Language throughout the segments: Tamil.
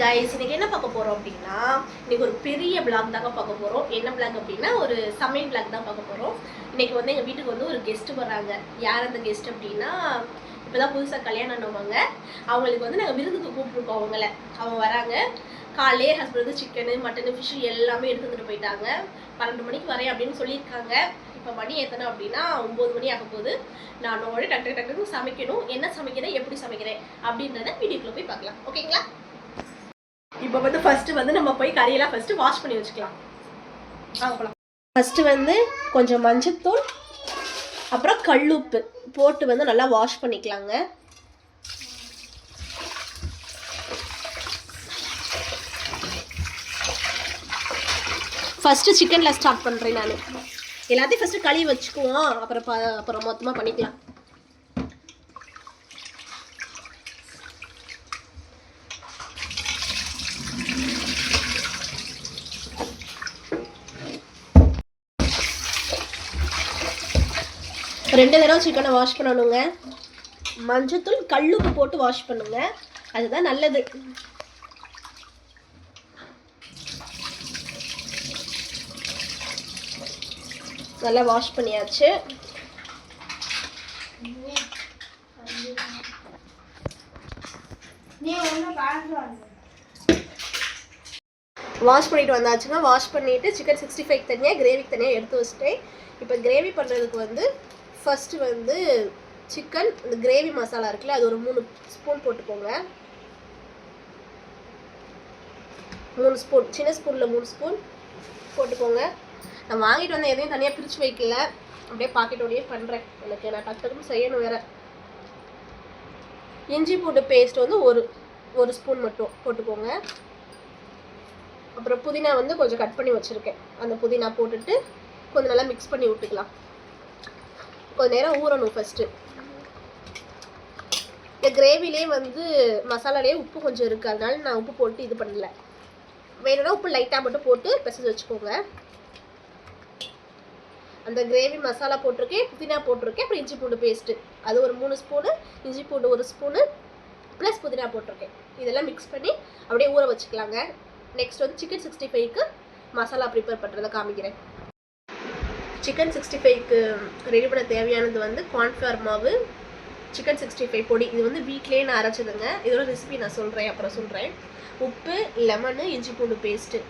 கைஸ் இன்றைக்கி என்ன பார்க்க போகிறோம் அப்படின்னா இன்றைக்கி ஒரு பெரிய பிளாக் தாங்க பார்க்க போகிறோம் என்ன பிளாக் அப்படின்னா ஒரு சமையல் பிளாக் தான் பார்க்க போகிறோம் இன்றைக்கி வந்து எங்கள் வீட்டுக்கு வந்து ஒரு கெஸ்ட் வராங்க. யார் அந்த கெஸ்ட் அப்படின்னா இப்போ தான் புதுசாக கல்யாணம் ஆனவங்க. அவங்களுக்கு வந்து நாங்கள் விருந்துக்கு கூப்பிட்ருக்கோம் அவங்கள. அவங்க வராங்க. காலையிலே ஹஸ்பண்ட் வந்து சிக்கனு மட்டனு ஃபிஷ் எல்லாமே எடுத்துக்கிட்டு போயிட்டாங்க. பன்னெண்டு மணிக்கு வரேன் அப்படின்னு சொல்லியிருக்காங்க. இப்போ மணி எத்தனை அப்படின்னா ஒம்பது மணி ஆக போகுது. நான் உடனே டக்கு டக்குன்னு சமைக்கணும். என்ன சமைக்கிறேன் எப்படி சமைக்கிறேன் அப்படின்றத வீடியோக்குள்ளே போய் பார்க்கலாம். ஓகேங்களா இப்போ வந்து ஃபர்ஸ்ட் வந்து நம்ம போய் கறியெல்லாம் ஃபர்ஸ்ட் வாஷ் பண்ணி வச்சுக்கலாம். வாங்க ஃபர்ஸ்ட் வந்து கொஞ்சம் மஞ்சத்தூள் அப்புறம் கல்லுப்பு போட்டு வந்து நல்லா வாஷ் பண்ணிக்கலாங்க. ஃபஸ்ட்டு சிக்கனில் ஸ்டார்ட் பண்ணுறேன் நான். எல்லாத்தையும் ஃபஸ்ட்டு கழுவி வச்சுக்குவோம். அப்புறம் அப்புறம் மொத்தமாக பண்ணிக்கலாம். ரெண்டு தடவை சிக்கனை வாஷ் பண்ணணுங்க. மஞ்சத்தூள் கல்லுப்பு போட்டு வாஷ் பண்ணுங்க. அதுதான் நல்லது. நல்லா வாஷ் பண்ணியாச்சு. வாஷ் பண்ணிட்டு வந்தாச்சுன்னா வாஷ் பண்ணிட்டு சிக்கன் சிக்ஸ்டி ஃபைவ் தனியாக கிரேவிக்கு தனியாக எடுத்து வச்சுட்டேன். இப்போ கிரேவி பண்ணுறதுக்கு வந்து ஃபஸ்ட்டு வந்து சிக்கன் இந்த கிரேவி மசாலா இருக்குல்ல அது ஒரு மூணு ஸ்பூன் போட்டுக்கோங்க. மூணு ஸ்பூன் சின்ன ஸ்பூனில் மூணு ஸ்பூன் போட்டுக்கோங்க. நான் வாங்கிட்டு வந்த எதையும் தனியாக பிரித்து வைக்கல. அப்படியே பாக்கெட்டோடயே பண்ணுறேன் எனக்கு நான் டக்கு டக்குன்னு செய்யணும் வேற. இஞ்சி பூண்டு பேஸ்ட் வந்து ஒரு ஒரு ஸ்பூன் மட்டும் போட்டுக்கோங்க. அப்புறம் புதினா வந்து கொஞ்சம் கட் பண்ணி வச்சுருக்கேன். அந்த புதினா போட்டுட்டு கொஞ்சம் நல்லா மிக்ஸ் பண்ணி விட்டுக்கலாம் கொஞ்சம் நேரம் ஊறணும் ஃபஸ்ட்டு இந்த கிரேவிலே வந்து மசாலாலே உப்பு கொஞ்சம் இருக்குது அதனால நான் உப்பு போட்டு இது பண்ணல. வேணும்னா உப்பு லைட்டாக மட்டும் போட்டு பிசைஞ்சு வச்சுக்கோங்க. அந்த கிரேவி மசாலா போட்டிருக்கேன் புதினா போட்டிருக்கேன் அப்புறம் இஞ்சி பூண்டு பேஸ்ட்டு அது ஒரு மூணு ஸ்பூனு இஞ்சி பூண்டு ஒரு ஸ்பூனு ப்ளஸ் புதினா போட்டிருக்கேன். இதெல்லாம் மிக்ஸ் பண்ணி அப்படியே ஊற வச்சுக்கலாங்க. நெக்ஸ்ட் வந்து சிக்கன் சிக்ஸ்டி ஃபைவ்க்கு மசாலா ப்ரிப்பேர் பண்ணுறதை காமிக்கிறேன். சிக்கன் சிக்ஸ்டி ஃபைவ்க்கு ரெடி பண்ண தேவையானது வந்து கார்ன்ஃப்ளவர் மாவு சிக்கன் சிக்ஸ்டி ஃபைவ் பொடி. இது வந்து வீட்லேயே நான் அரைச்சதுங்க. இதோட ரெசிபி நான் சொல்கிறேன் அப்புறம் சொல்கிறேன் உப்பு லெமனு இஞ்சி பூண்டு பேஸ்ட்டு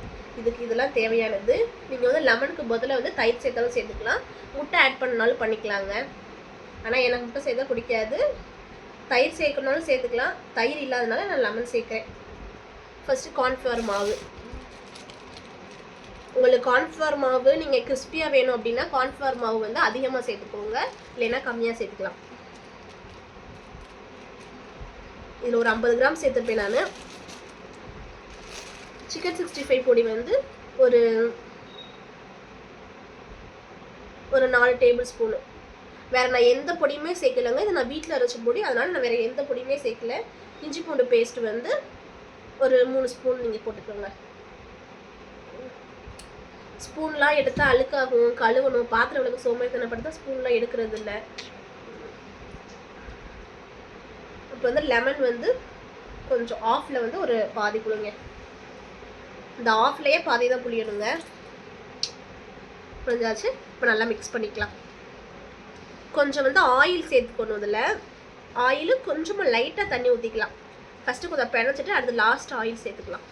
இதுக்கு இதெல்லாம் தேவையானது. நீங்கள் வந்து லெமனுக்கு பதிலாக வந்து தயிர் சேர்த்தாலும் சேர்த்துக்கலாம். முட்டை ஆட் பண்ணாலும் பண்ணிக்கலாங்க. ஆனால் எனக்கு முட்டை சேர்த்தா பிடிக்காது. தயிர் சேர்க்கணுனாலும் சேர்த்துக்கலாம். தயிர் இல்லாதனால நான் லெமன் சேர்க்குறேன். ஃபஸ்ட்டு கார்ன்ஃப்ளவர் மாவு. உங்களுக்கு கார்ன்ஃப்ளவர் மாவு நீங்கள் கிறிஸ்பியாக வேணும் அப்படின்னா கார்ன்ஃப்ளவர் மாவு வந்து அதிகமாக சேர்த்துக்கோங்க. இல்லைன்னா கம்மியாக சேர்த்துக்கலாம். இதில் ஒரு ஐம்பது கிராம் சேர்த்துருப்பேன் நான். சிக்கன் சிக்ஸ்டி ஃபைவ் பொடி வந்து ஒரு ஒரு நாலு டேபிள் ஸ்பூனு வேறு நான் எந்த பொடியுமே சேர்க்கலைங்க. இது நான் வீட்டில் அரைச்ச பொடி. அதனால் நான் வேறு எந்த பொடியுமே சேர்க்கல. இஞ்சி பூண்டு பேஸ்ட் வந்து ஒரு மூணு ஸ்பூன் நீங்கள் போட்டுக்கோங்க. ஸ்பூன்லாம் எடுத்தால் அழுக்காகும் கழுவணும். பாத்திரம் விளக்கு சோம்பேறித்தனப்படுத்தா ஸ்பூன்லாம் எடுக்கிறது இல்லை இப்போ வந்து லெமன் வந்து கொஞ்சம் ஆஃபில் வந்து ஒரு பாதி புழுங்க. இந்த ஆஃப்லேயே பாதி தான் புளியணுங்க புரிஞ்சாச்சு இப்போ நல்லா மிக்ஸ் பண்ணிக்கலாம். கொஞ்சம் வந்து ஆயில் சேர்த்துக்கணும் இதில். ஆயிலும் கொஞ்சமாக லைட்டாக தண்ணி ஊற்றிக்கலாம் ஃபஸ்ட்டு கொஞ்சம் பிணைச்சிட்டு அடுத்து லாஸ்ட் ஆயில் சேர்த்துக்கலாம்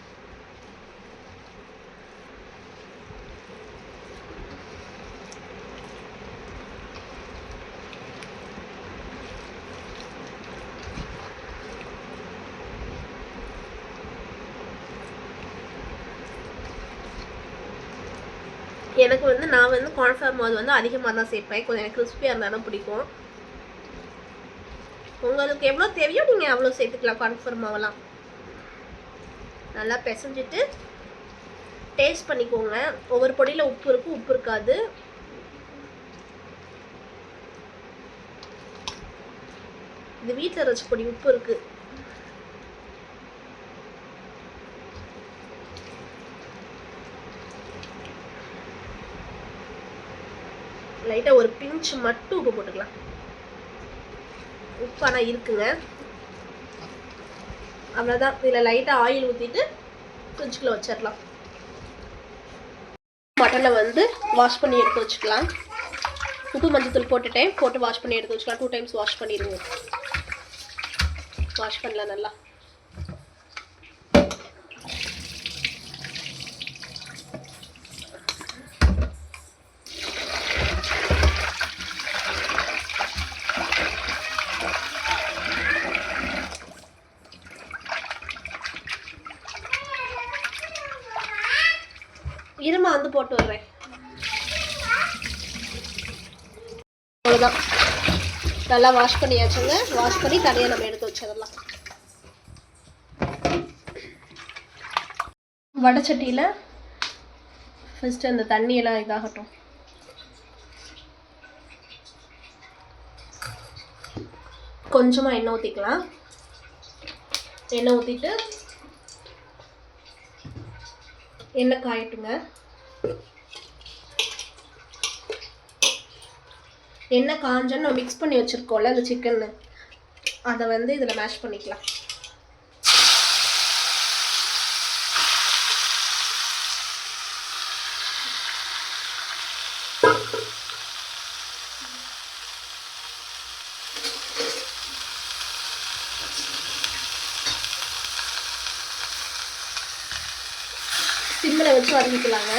எனக்கு வந்து நான் வந்து கார்ன்ஃப்ளவர் மாவு வந்து அதிகமாக தான் சேர்ப்பேன். கொஞ்சம் எனக்கு கிறிஸ்பியாக இருந்தால் தான் பிடிக்கும். உங்களுக்கு எவ்வளோ தேவையோ நீங்கள் அவ்வளோ சேர்த்துக்கலாம் கார்ன்ஃப்ளவர் மாவெல்லாம் நல்லா பிசைஞ்சிட்டு டேஸ்ட் பண்ணிக்கோங்க. ஒவ்வொரு பொடியில் உப்பு இருக்கும் உப்பு இருக்காது. இது வீட்டில் அரைச்ச பொடி உப்பு இருக்குது லைட்டாக ஒரு பிஞ்ச் மட்டும் உப்பு போட்டுக்கலாம். உப்பு ஆனால் இருக்குங்க. அவ்வளோதான் இதில் லைட்டாக ஆயில் ஊற்றிட்டு ஃப்ரிட்ஜுக்குள்ளே வச்சிடலாம் மட்டனை வந்து வாஷ் பண்ணி எடுத்து வச்சுக்கலாம். உப்பு மஞ்சத்தூள் போட்டுட்டேன். போட்டு வாஷ் பண்ணி எடுத்து வச்சுக்கலாம். டூ டைம்ஸ் வாஷ் பண்ணிடுங்க. வாஷ் பண்ணலாம் நல்லா இருமா வந்து போட்டு வர்றேன் அவ்வளோதான் நல்லா வாஷ் பண்ணியாச்சுங்க வாஷ் பண்ணி தனியாக நம்ம எடுத்து வச்சிடலாம். வடச்சட்டியில் ஃபஸ்ட்டு அந்த தண்ணியெல்லாம் இதாகட்டும். கொஞ்சமாக எண்ணெய் ஊற்றிக்கலாம் எண்ணெய் ஊற்றிட்டு எண்ணெய் காயட்டுங்க. எண்ணெய் காஞ்சோன்னு நம்ம மிக்ஸ் பண்ணி வச்சுருக்கோம்ல அந்த சிக்கன் அதை வந்து இதில் மேஷ் பண்ணிக்கலாம். சிம்மில் வச்சு வதக்கிக்கலாங்க.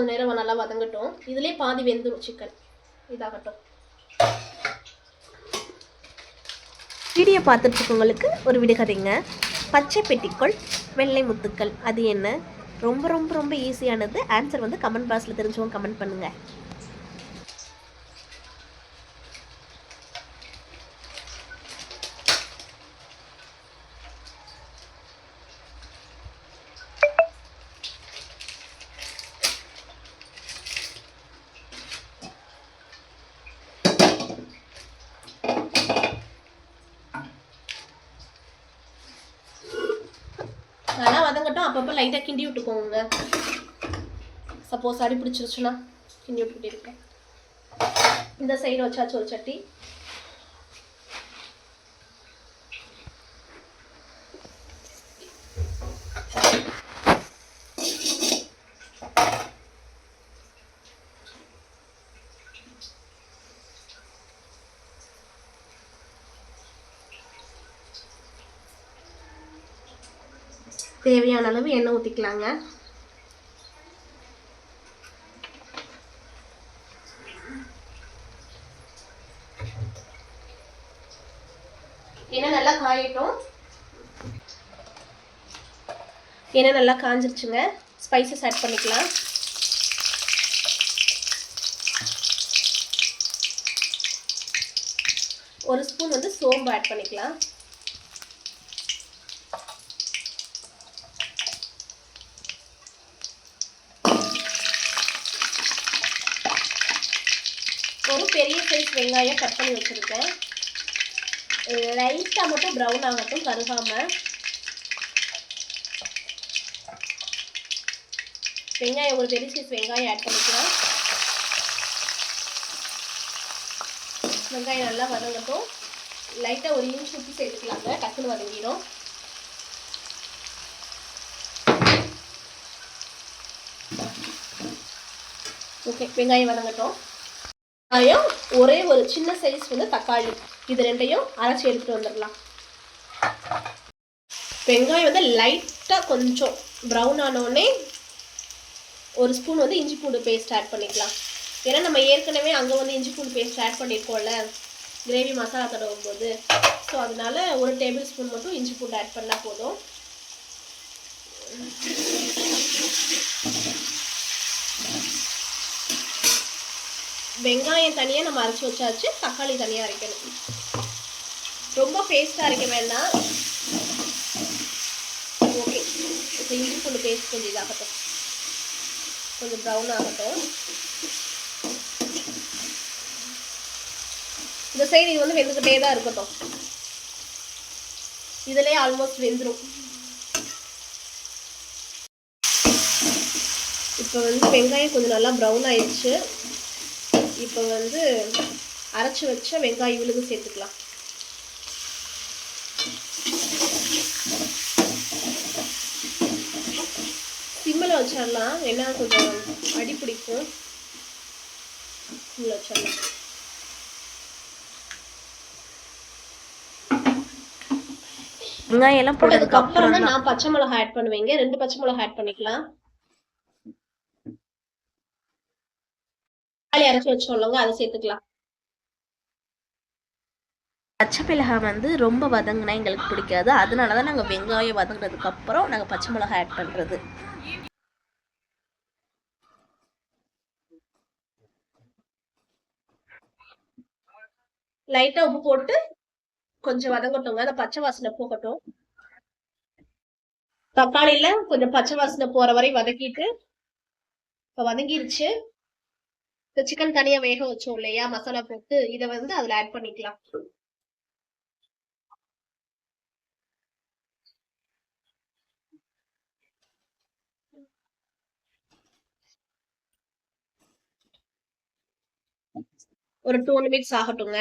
கொஞ்சம் நேரம் நல்லா வதங்கட்டும். இதுலேயே பாதி வெந்துடும் சிக்கன் இதாகட்டும். வீடியோ பார்த்துட்ருக்கவங்களுக்கு ஒரு விடுகதைங்க பச்சை பெட்டிக்குள் வெள்ளை முத்துக்கள். அது என்ன? ரொம்ப ரொம்ப ரொம்ப ஈஸியானது ஆன்சர் வந்து கமெண்ட் பாக்ஸில் தெரிஞ்சவங்க கமெண்ட் பண்ணுங்கள் நல்லா அப்பப்போ லைட்டாக கிண்டி விட்டுக்கோங்க. சப்போஸ் அடி பிடிச்சிருச்சுன்னா கிண்டி விட்டுக்கிட்டே இருக்கேன் இந்த சைடு வச்சாச்சு ஒரு சட்டி. தேவையான அளவு எண்ணெய் ஊற்றிக்கலாங்க எண்ணெய் நல்லா காயட்டும். எண்ணெய் நல்லா காஞ்சிருச்சுங்க. ஸ்பைசஸ் ஆட் பண்ணிக்கலாம். ஒரு ஸ்பூன் வந்து சோம்பு ஆட் பண்ணிக்கலாம். ஒரு பெரிய சைஸ் வெங்காயம் கட் பண்ணி வச்சுருக்கேன். லைட்டாக மட்டும் ப்ரௌன் ஆகட்டும் கருகாமல் வெங்காயம் ஒரு பெரிய சைஸ் வெங்காயம் ஆட் பண்ணிக்கலாம். வெங்காயம் நல்லா வதங்கட்டும். லைட்டாக ஒரு இன்ச் உப்பு சேர்த்துக்கலாங்க. டக்குன்னு வதங்கிடும். ஓகே வெங்காயம் வதங்கட்டும். வெங்காயம் ஒரே ஒரு சின்ன சைஸ் வந்து தக்காளி. இது ரெண்டையும் அரைச்சி எடுத்துட்டு வந்துடலாம். வெங்காயம் வந்து லைட்டாக கொஞ்சம் ப்ரௌன் ஆனோடனே ஒரு ஸ்பூன் வந்து இஞ்சி பூண்டு பேஸ்ட் ஆட் பண்ணிக்கலாம். ஏன்னா நம்ம ஏற்கனவே அங்கே வந்து இஞ்சி பூண்டு பேஸ்ட் ஆட் பண்ணியிருக்கோம்ல கிரேவி மசாலா தடவும் போது. ஸோ அதனால ஒரு டேபிள் ஸ்பூன் மட்டும் இஞ்சி பூண்டு ஆட் பண்ணால் போதும். வெங்காயம் தனியாக நம்ம அரைச்சி வச்சாச்சு தக்காளி தனியாக அரைக்கணும். ரொம்ப பேஸ்ட்டாக அரைக்க வேண்டாம். ஓகே இப்போ இஞ்சி பூண்டு பேஸ்ட் கொஞ்சம் இதாகட்டும். கொஞ்சம் ப்ரௌன் ஆகட்டும். இந்த சைடு இது வந்து வெந்துக்கிட்டே தான் இருக்கட்டும். இதுலேயே ஆல்மோஸ்ட் வெந்துடும் இப்போ வந்து வெங்காயம் கொஞ்சம் நல்லா ப்ரௌன் ஆயிடுச்சு. இப்போ வந்து அரைச்சி வச்ச வெங்காயம் விழுது சேர்த்துக்கலாம். சிம்மில் வச்சிடலாம். ஏன்னா கொஞ்சம் அடி பிடிக்கும். சிம்மில் வச்சிடலாம். வெங்காயம் எல்லாம் போட்டதுக்கு அப்புறம் தான் நான் பச்சை மிளகாய் ஆட் பண்ணுவீங்க. ரெண்டு பச்சை மிளகாய் ஆட் பண்ணிக்கலாம். தக்காளி அரைச்சி வச்சோம்லங்க அதை சேர்த்துக்கலாம். பச்சை மிளகாய் வந்து ரொம்ப வதங்கினா எங்களுக்கு பிடிக்காது. அதனால தான் நாங்கள் வெங்காயம் வதங்கினதுக்கு அப்புறம் நாங்கள் பச்சை மிளகாய் ஆட் பண்ணுறது லைட்டா உப்பு போட்டு கொஞ்சம் வதங்கட்டுங்க. அந்த பச்சை வாசனை போகட்டும். தக்காளியில கொஞ்சம் பச்சை வாசனை போற வரை வதக்கிட்டு இப்ப வதங்கிருச்சு. இந்த சிக்கன் தனியா வேக வச்சோம் இல்லையா? மசாலா போட்டு இதை வந்து அதுல ஆட் பண்ணிக்கலாம். ஒரு டூ மினிட்ஸ் ஆகட்டுங்க.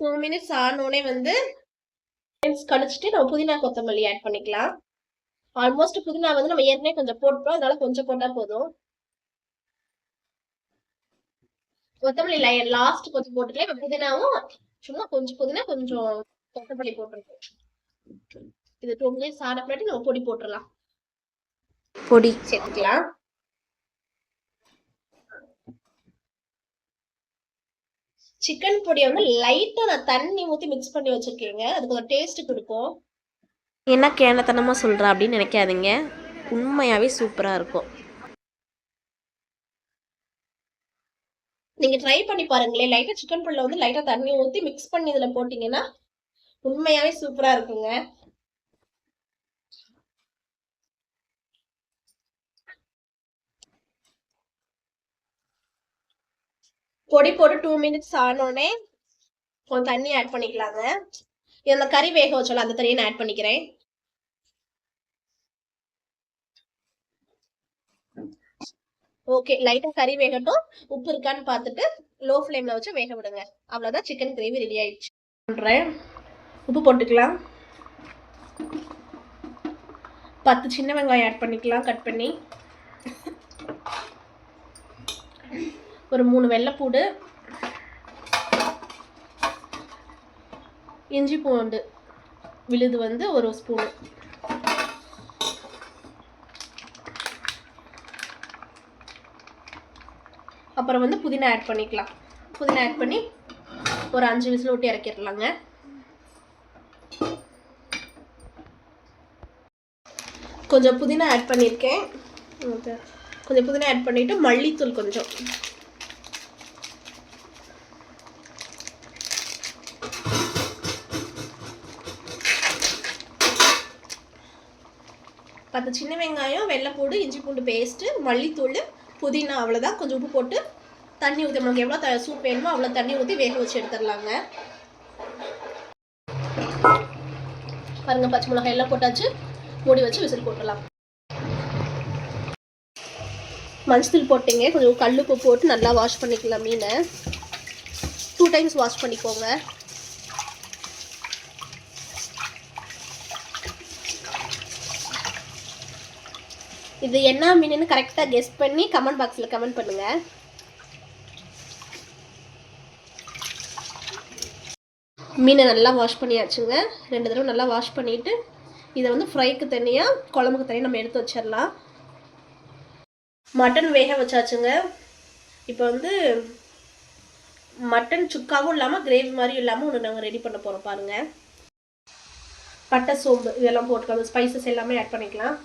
டூ மினிட்ஸ் ஆனோடனே வந்து மினிட்ஸ் கழிச்சிட்டு நம்ம புதினா கொத்தமல்லி ஆட் பண்ணிக்கலாம். ஆல்மோஸ்ட் புதினா வந்து நம்ம ஏற்கனவே கொஞ்சம் போட்டோம் அதனால கொஞ்சம் போட்டா போதும். கொத்தமல்லி லாஸ்ட் கொஞ்சம் போட்டுக்கலாம் புதினாவும் சும்மா கொஞ்சம் புதினா கொஞ்சம் கொத்தமல்லி போட்டிருக்கோம் இது டூ மினிட்ஸ் ஆன பின்னாடி நம்ம பொடி போட்டுடலாம். பொடி. சேர்த்துக்கலாம். சிக்கன் பொடியை வந்து லைட்டா நான் தண்ணி ஊத்தி மிக்ஸ் பண்ணி வச்சிருக்கேங்க. அது கொஞ்சம் டேஸ்ட் கொடுக்கும். என்ன கேனத்தனமாக சொல்கிறா அப்படின்னு நினைக்காதீங்க. உண்மையாகவே சூப்பராக இருக்கும். நீங்க ட்ரை பண்ணி பாருங்களேன். லைட்டா சிக்கன் புல்ல வந்து லைட்டா தண்ணி ஊத்தி மிக்ஸ் பண்ணி இதுல போட்டீங்கன்னா உண்மையாவே சூப்பரா இருக்குங்க. பொடி போட்டு டூ மினிட்ஸ் ஆனோடனே கொஞ்சம் தண்ணி ஆட் பண்ணிக்கலாங்க. இந்த கறி வேக வச்சோல அந்த தண்ணியை நான் ஆட் பண்ணிக்கிறேன். ஓகே லைட்டா கறி வேகட்டும். உப்பு இருக்கான்னு பார்த்துட்டு லோ ஃப்ளேம்ல வச்சு வேக விடுங்க. அவ்வளோதான் சிக்கன் கிரேவி ரெடி ஆயிடுச்சு. பண்ணுறேன் உப்பு போட்டுக்கலாம். பத்து சின்ன வெங்காயம் ஆட் பண்ணிக்கலாம் கட் பண்ணி. ஒரு மூணு வெள்ளைப்பூடு இஞ்சி பூண்டு. விழுது வந்து ஒரு ஸ்பூனு அப்புறம் வந்து புதினா ஆட் பண்ணிக்கலாம். புதினா ஆட் பண்ணி ஒரு அஞ்சு விசில் விட்டு இறக்கிடலாங்க கொஞ்சம் புதினா ஆட் பண்ணியிருக்கேன் கொஞ்சம் புதினா ஆட் பண்ணிவிட்டு மல்லித்தூள் கொஞ்சம். பத்து சின்ன வெங்காயம் வெள்ளைப்பூடு இஞ்சி பூண்டு பேஸ்ட்டு மல்லித்தூள் புதினா அவ்வளோதான் கொஞ்சம் உப்பு போட்டு தண்ணி ஊற்றி நமக்கு எவ்வளோ த சூப் வேணுமோ அவ்வளோ தண்ணி ஊற்றி வேக வச்சு எடுத்துடலாங்க. பாருங்கள் பச்சை மிளகாய் எல்லாம் போட்டாச்சு. மூடி வச்சு விசில் போட்டுடலாம். மஞ்சள் போட்டீங்க. கொஞ்சம் கல்லுப்பு போட்டு நல்லா வாஷ் பண்ணிக்கலாம் மீனை. டூ டைம்ஸ் வாஷ் பண்ணிக்கோங்க. இது என்ன மீனுன்னு கரெக்டாக கெஸ் பண்ணி கமெண்ட் பாக்ஸில் கமெண்ட் பண்ணுங்க. மீனை நல்லா வாஷ் பண்ணியாச்சுங்க. ரெண்டு தடவை நல்லா வாஷ் பண்ணிட்டு இதை வந்து ஃப்ரைக்கு தனியாக குழம்புக்கு தனியாக நம்ம எடுத்து வச்சிடலாம் மட்டன் வேக வச்சாச்சுங்க. இப்போ வந்து மட்டன் சுக்காவும் இல்லாமல் கிரேவி மாதிரியும் இல்லாமல் ஒன்று நாங்கள் ரெடி பண்ண போகிறோம் பாருங்கள் பட்டை சோம்பு இதெல்லாம் போட்டுக்கலாம். ஸ்பைசஸ் எல்லாமே ஆட் பண்ணிக்கலாம்.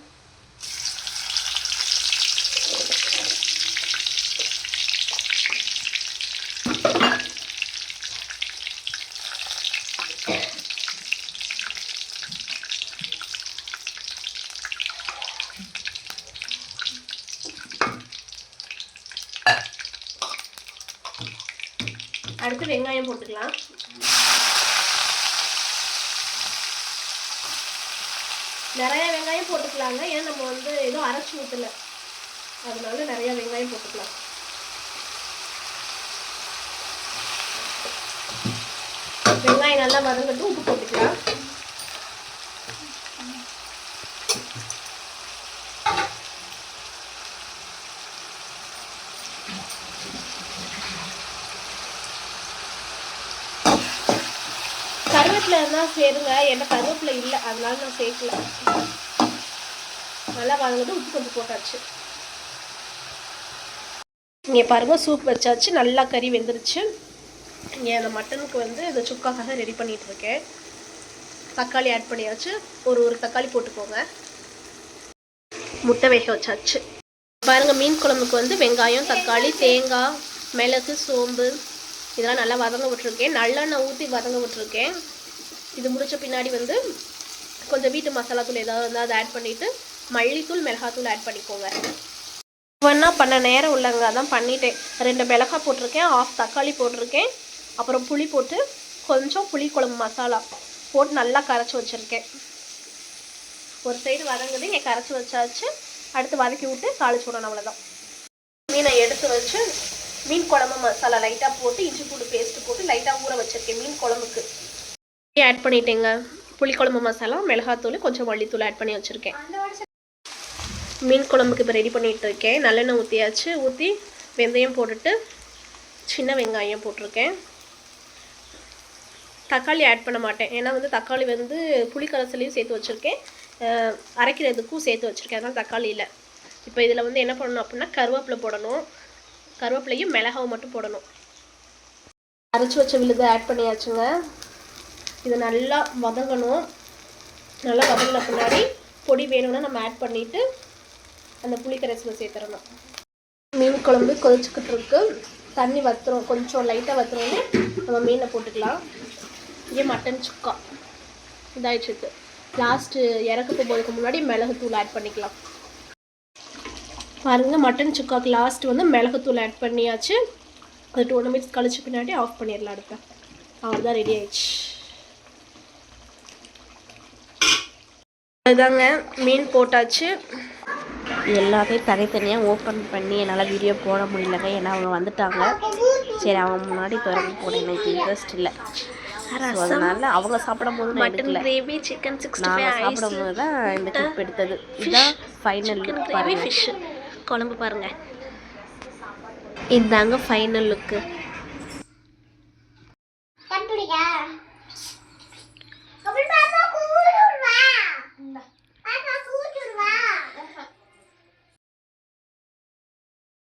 அடுத்து வெங்காயம் போட்டுக்கலாம். நிறைய வெங்காயம் போட்டுக்கலாங்க. ஏன்னா நம்ம வந்து எதுவும் அரைச்சி ஊற்றல அதனால நிறைய வெங்காயம் போட்டுக்கலாம். வெங்காயம் நல்லா வதங்கட்டும் உப்பு போட்டுக்கலாம். கருவேப்பிலை இருந்தால் சேருங்க. என்ன கருவேப்பிலை இல்லை. அதனால நான் சேர்க்கல நல்லா வதங்கிட்டு உப்பு கொஞ்சம் போட்டாச்சு. இங்கே பாருங்கள் சூப் வச்சாச்சு. நல்லா கறி வெந்துருச்சு. இங்கே அந்த மட்டனுக்கு வந்து இந்த சுக்காக்காக ரெடி பண்ணிகிட்டு இருக்கேன். தக்காளி ஆட் பண்ணியாச்சு. ஒரு ஒரு தக்காளி போட்டுக்கோங்க. முட்டை வேக வச்சாச்சு. பாருங்கள் மீன் குழம்புக்கு வந்து வெங்காயம் தக்காளி தேங்காய் மிளகு சோம்பு. இதெல்லாம் நல்லா வதங்க விட்டுருக்கேன். நல்லெண்ணெய் ஊற்றி வதங்க விட்டுருக்கேன். இது முடித்த பின்னாடி வந்து கொஞ்சம் வீட்டு மசாலா தூள் ஏதாவது இருந்தால் அதை ஆட் பண்ணிவிட்டு மல்லித்தூள் மிளகாத்தூள் ஆட் பண்ணிக்கோங்க. ஒன்றா பண்ண நேரம் உள்ளங்க அதான் பண்ணிட்டேன். ரெண்டு மிளகாய் போட்டிருக்கேன் ஆஃப் தக்காளி போட்டிருக்கேன் அப்புறம் புளி போட்டு கொஞ்சம் புளி குழம்பு மசாலா போட்டு நல்லா கரைச்சி வச்சுருக்கேன். ஒரு சைடு வதங்குது இங்கே கரைச்சி வச்சாச்சு. அடுத்து வதக்கி விட்டு தாளிச்சு விடணும் அவ்வளோதான் மீனை எடுத்து வச்சு மீன் குழம்பு மசாலா லைட்டாக போட்டு இஞ்சி பூண்டு பேஸ்ட்டு போட்டு லைட்டாக ஊற வச்சுருக்கேன் மீன் குழம்புக்கு. ஆட் பண்ணிட்டேங்க. புளிக்குழம்பு மசாலா மிளகாத்தூள் கொஞ்சம் மல்லித்தூள் ஆட் பண்ணி வச்சுருக்கேன். மீன் குழம்புக்கு இப்போ ரெடி பண்ணிகிட்டு இருக்கேன். நல்லெண்ணெய் ஊற்றியாச்சு ஊற்றி வெந்தயம் போட்டுட்டு சின்ன வெங்காயம் போட்டிருக்கேன். தக்காளி ஆட் பண்ண மாட்டேன். ஏன்னா வந்து தக்காளி வந்து புளி சேர்த்து வச்சுருக்கேன். அரைக்கிறதுக்கும் சேர்த்து வச்சுருக்கேன். அதனால் தக்காளி இல்லை இப்போ இதில் வந்து என்ன பண்ணணும் அப்படின்னா கருவேப்பிலை போடணும். கருவேப்பிலையும் மிளகாவும் மட்டும் போடணும். அரைச்சி வச்ச விழுது ஆட் பண்ணியாச்சுங்க. இது நல்லா வதங்கணும். நல்லா வதங்கின பின்னாடி பொடி வேணும்னா நம்ம ஆட் பண்ணிவிட்டு அந்த புளிக்கரைசலை சேர்த்துடணும். மீன் குழம்பு கொதிச்சுக்கிட்டு இருக்கு. தண்ணி வத்துறோம். கொஞ்சம் லைட்டாக வத்துறோன்னே நம்ம மீனை போட்டுக்கலாம். இதே மட்டன் சுக்கா. இதாயிடுச்சு லாஸ்ட்டு இறக்க போகிறதுக்கு முன்னாடி மிளகுத்தூள் ஆட் பண்ணிக்கலாம். பாருங்கள் மட்டன் சுக்காவுக்கு லாஸ்ட் வந்து மிளகுத்தூள் ஆட் பண்ணியாச்சு. அது டூ மினிட்ஸ் கழிச்சு பின்னாடி ஆஃப் பண்ணிடலாம் அடுப்பேன் அவ்வளோதான் ரெடி ஆயிடுச்சு. அதுதாங்க மீன் போட்டாச்சு. எல்லாத்தையும் தனித்தனியாக ஓப்பன் பண்ணி என்னால் வீடியோ போட முடியலங்க. ஏன்னா அவங்க வந்துட்டாங்க. சரி அவங்க முன்னாடி திறந்து போட எனக்கு இன்ட்ரெஸ்ட் இல்லை. அதனால அவங்க சாப்பிடும் போது மட்டன் கிரேவி சிக்கன் சிக்ஸ்டி நாங்கள் சாப்பிடும் போது தான் இந்த கிளிப் எடுத்தது. இதுதான் ஃபைனல் லுக் கிரேவி ஃபிஷ் குழம்பு பாருங்க. இதாங்க ஃபைனல் லுக்கு